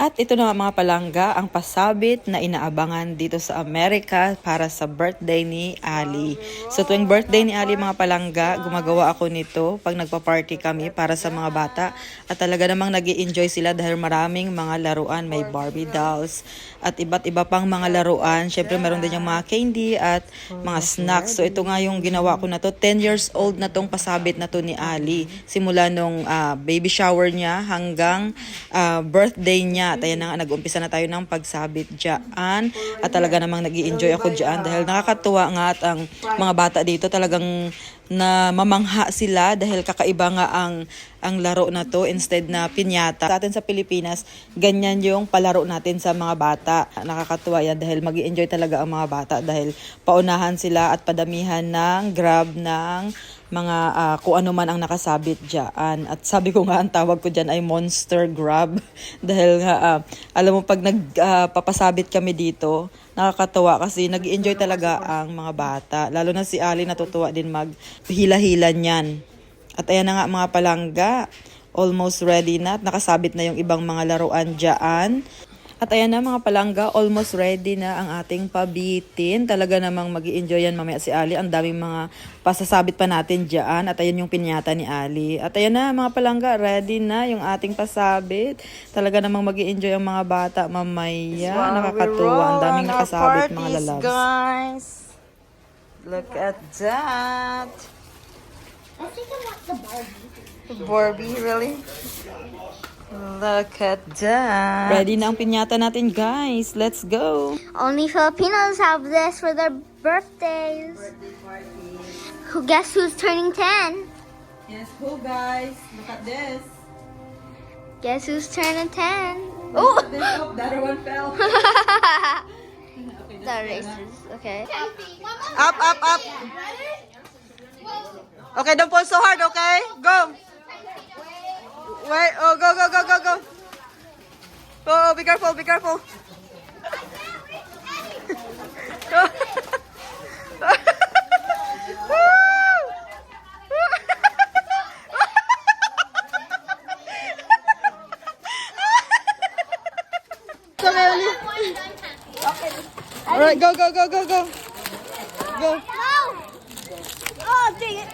At ito na mga palangga, ang pasabit na inaabangan dito sa Amerika para sa birthday ni Ali. So tuwing birthday ni Ali mga palangga, gumagawa ako nito pag nagpa-party kami para sa mga bata. At talaga namang nag enjoy sila dahil maraming mga laruan. May Barbie dolls at iba't iba pang mga laruan. Siyempre meron din yung mga candy at mga snacks. So ito nga yung ginawa ko na to. 10 years old na tong pasabit na to ni Ali. Simula nung ah, baby shower niya hanggang ah, birthday niya. At ayan na nga, nag-umpisa na tayo ng pagsabit dyan. At talaga namang nag enjoy ako dyan dahil nakakatuwa nga at ang mga bata dito talagang na mamangha sila dahil kakaiba nga ang ang laro na to instead na pinyata. Sa atin sa Pilipinas, ganyan yung palaro natin sa mga bata. Nakakatuwa yan dahil mag enjoy talaga ang mga bata dahil paunahan sila at padamihan ng grab ng mga ah, kung ano man ang nakasabit dyan. At sabi ko nga, ang tawag ko dyan ay monster grab. dahil nga, ah, alam mo, pag nagpapasabit kami dito, nakakatawa kasi nag enjoy talaga ang mga bata. Lalo na si Ali natutuwa din mag hila-hila niyan. At ayan na nga mga palangga, almost ready na at nakasabit na yung ibang mga laruan dyan. At ayan na mga palangga, almost ready na ang ating pabitin. Talaga namang mag enjoy yan mamaya si Ali. Ang daming mga pasasabit pa natin dyan. At ayan yung pinyata ni Ali. At ayan na mga palangga, ready na yung ating pasabit. Talaga namang mag enjoy ang mga bata mamaya. Nakakatuwa. Ang daming nakasabit mga lalabs. guys. Look at that. I think I want the Barbie. Barbie, really? Look at that. Ready na ang pinyata natin guys. Let's go! Only Filipinos have this for their birthdays. Who guess who's turning 10? Yes, who guys? Look at this. Guess who's turning 10? Oh! the other one fell. the races. Okay. Up, up, up. Okay, don't pull so hard, okay? Go. Wait, oh, go, go, go, go, go. Go, oh, be careful, be careful. Go. Come here, Oli. Alright, go, go, go, go, go. Go. Oh, dang it.